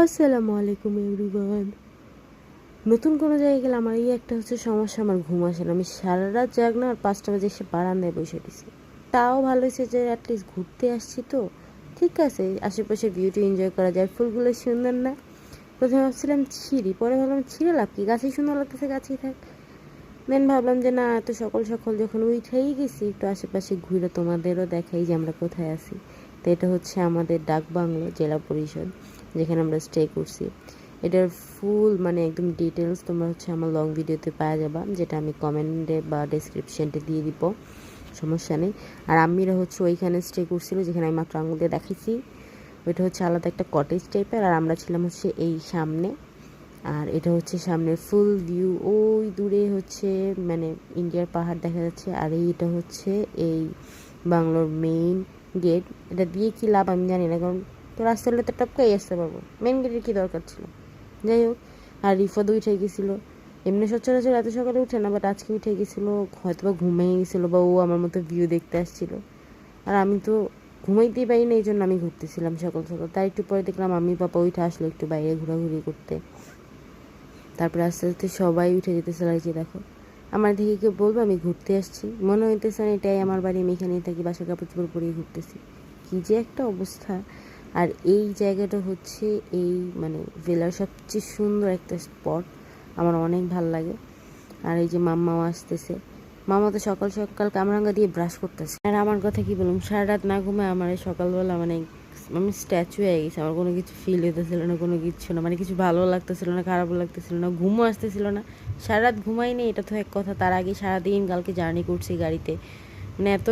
আসসালামু আলাইকুম এভরিওয়ান নতুন কোনো জায়গায় গেলে আমার এই একটা হচ্ছে সমস্যা, আমার ঘুম আসে না। আমি সারা রাত জাগ না, আর পাঁচটা বাজে এসে বারান্দায় বসে দিছি তাও ভালো হয়েছে যে অ্যাটলিস্ট ঘুরতে আসছি তো। ঠিক আছে, আশেপাশে ভিউটি এনজয় করা যায়, ফুলগুলো সুন্দর না। প্রথমে ভাবছিলাম ছিঁড়ি, পরে ভাবলাম ছিঁড়ে লাভ কি? গাছেই সুন্দর লাগতেছে, গাছেই থাক। দেন ভাবলাম যে না, এত সকাল সকাল যখন উঠেই গেছি, একটু আশেপাশে ঘুরে তোমাদেরও দেখাই যে আমরা কোথায় আছি। তো এটা হচ্ছে আমাদের ডাক বাংলো জেলা পরিষদ, যেখানে আমরা স্টে করছি। এটার ফুল মানে একদম ডিটেলস তোমরা হচ্ছে আমার লং ভিডিওতে পাওয়া যাবা, যেটা আমি কমেন্টে বা ডেসক্রিপশনটা দিয়ে দিব, সমস্যা নেই। আর আম্মিরা হচ্ছে ওইখানে স্টে করছিল, যেখানে আমি মাত্র আঙুল দিয়ে দেখাইছি। ওইটা হচ্ছে আলাদা একটা কটেজ টাইপের আর আমরা ছিলাম হচ্ছে এই সামনে। আর এটা হচ্ছে সামনের ফুল ভিউ ওই দূরে হচ্ছে মানে ইন্ডিয়ার পাহাড় দেখা যাচ্ছে, আর এইটা হচ্ছে এই বাংলোর মেইন গেট এটা দিয়ে কি লাভ আমি জানি না, কারণ তো রাস্তা হলে তো টপকাই আসতে পারব। মেন গেটের কী দরকার ছিল? যাই হোক, আর রিফাদ উঠে গেছিল। এমনি সচরাচর এত সকালে উঠে না বাট আজকে উঠে গেছিল হয়তো বা ঘুমিয়ে গেছিল বা ও আমার মতো ভিউ দেখতে আসছিল। আর আমি তো ঘুমাইতেই পারি না এই জন্য আমি ঘুরতেছিলাম সকাল সকাল। তাই একটু পরে দেখলাম আমি পাপা উঠে আসলো একটু বাইরে ঘোরাঘুরি করতে। তারপরে আস্তে আস্তে সবাই উঠে যেতেছে লাগছে দেখো। আমার দিকে কেউ বলব, আমি ঘুরতে আসছি। মনে হইতেছে না এটাই আমার বাড়ি, আমি এখানেই থাকি, বাসা কাপড় চোপড় পরিয়ে ঘুরতেছি। কী যে একটা অবস্থা। আর এই জায়গাটা হচ্ছে এই মানে জেলার সবচেয়ে সুন্দর একটা স্পট। আমার অনেক ভালো লাগে। আর এই যে মাম্মাও আসতেছে। মামা তো সকাল সকাল কামরাঙ্গা দিয়ে ব্রাশ করতেছে। আর আমার কথা কি বললাম সারা রাত না ঘুমায় আমার সকালবেলা মানে আমি স্ট্যাচু হয়ে গেছি, আমার কোনো কিছু ফিল হতেছিল না, কোনো কিছু না। মানে কিছু ভালো লাগতেছিল না, খারাপ লাগতেছিল না, ঘুমও আসতেছিল না। সারা রাত ঘুমাইনি এটা তো এক কথা। তার আগে সারাদিন কালকে জার্নি করছি গাড়িতে। মানে এত